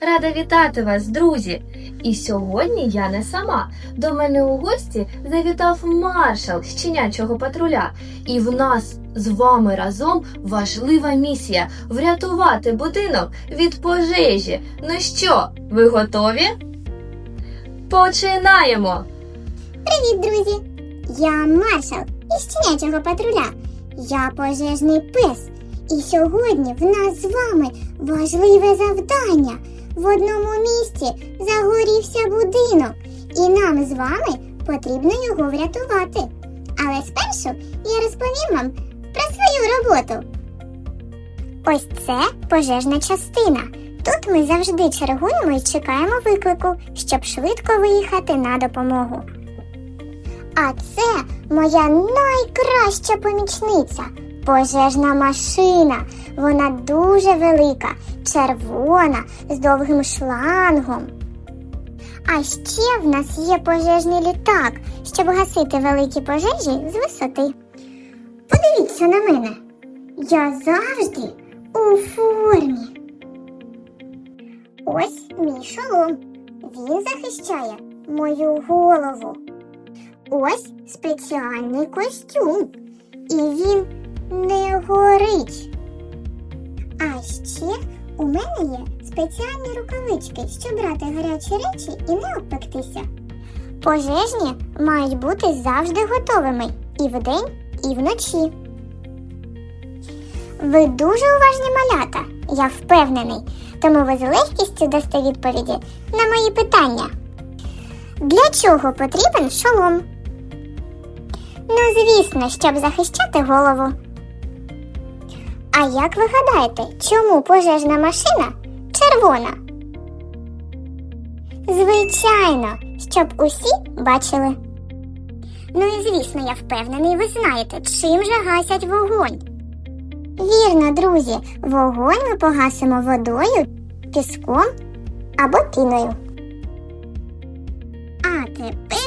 Рада вітати вас, друзі! І сьогодні я не сама. До мене у гості завітав маршал щенячого патруля. І в нас з вами разом важлива місія врятувати будинок від пожежі. Ну що, ви готові? Починаємо! Привіт, друзі! Я маршал із щенячого патруля. Я пожежний пес. І сьогодні в нас з вами важливе завдання. В одному місці загорівся будинок, і нам з вами потрібно його врятувати. Але спершу я розповім вам про свою роботу. Ось це пожежна частина. Тут ми завжди чергуємо і чекаємо виклику, щоб швидко виїхати на допомогу. А це моя найкраща помічниця пожежна машина. Вона дуже велика, червона, з довгим шлангом. А ще в нас є пожежний літак, щоб гасити великі пожежі з висоти. Подивіться на мене. Я завжди у формі. Ось мій шолом. Він захищає мою голову. Ось спеціальний костюм. І він не горить. А ще у мене є спеціальні рукавички, щоб брати гарячі речі і не обпектися. Пожежні мають бути завжди готовими і вдень, і вночі. Ви дуже уважні малята, я впевнений, тому ви з легкістю дасте відповіді на мої питання. Для чого потрібен шолом? Ну, звісно, щоб захищати голову. А як ви гадаєте, чому пожежна машина червона? Звичайно, щоб усі бачили. Ну і звісно, я впевнений, ви знаєте, чим же гасять вогонь. Вірно, друзі, вогонь ми погасимо водою, піском або піною.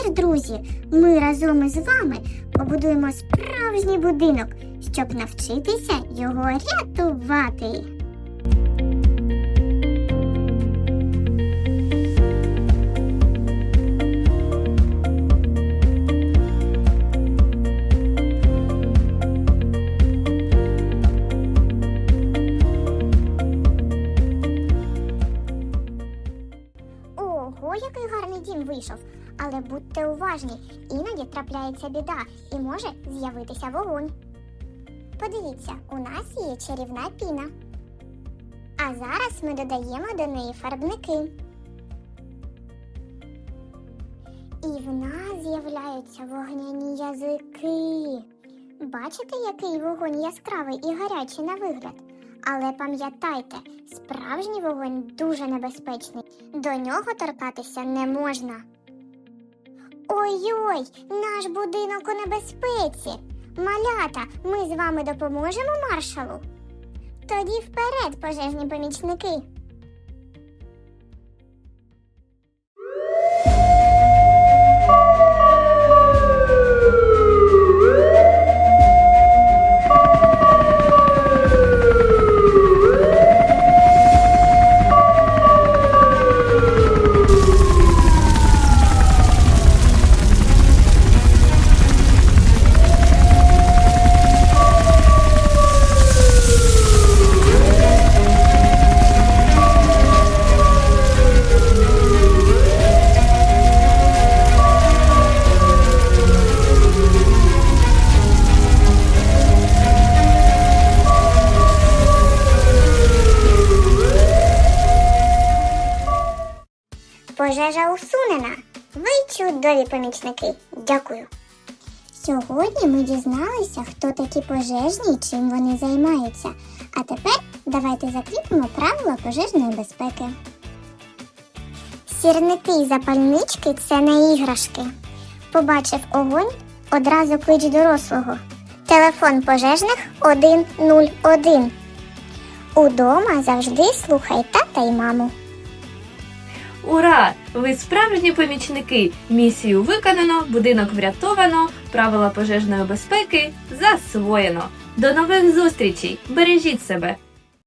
Друзі, ми разом із вами побудуємо справжній будинок, щоб навчитися його рятувати. Який гарний дім вийшов. Але будьте уважні, іноді трапляється біда і може з'явитися вогонь. Подивіться, у нас є чарівна піна. А зараз ми додаємо до неї фарбники. І в нас з'являються вогняні язики. Бачите, який вогонь яскравий і гарячий на вигляд? Але пам'ятайте, справжній вогонь дуже небезпечний. До нього торкатися не можна. Ой-ой, наш будинок у небезпеці. Малята, ми з вами допоможемо маршалу. Тоді вперед, пожежні помічники. Пожежа усунена. Ви чудові помічники. Дякую. Сьогодні ми дізналися, хто такі пожежні і чим вони займаються. А тепер давайте закріпимо правила пожежної безпеки. Сірники і запальнички це не іграшки. Побачив огонь, одразу клич дорослого. Телефон пожежних 101. Удома завжди слухай тата й маму. Ура! Ви справжні помічники! Місію виконано, будинок врятовано, правила пожежної безпеки засвоєно. До нових зустрічей! Бережіть себе!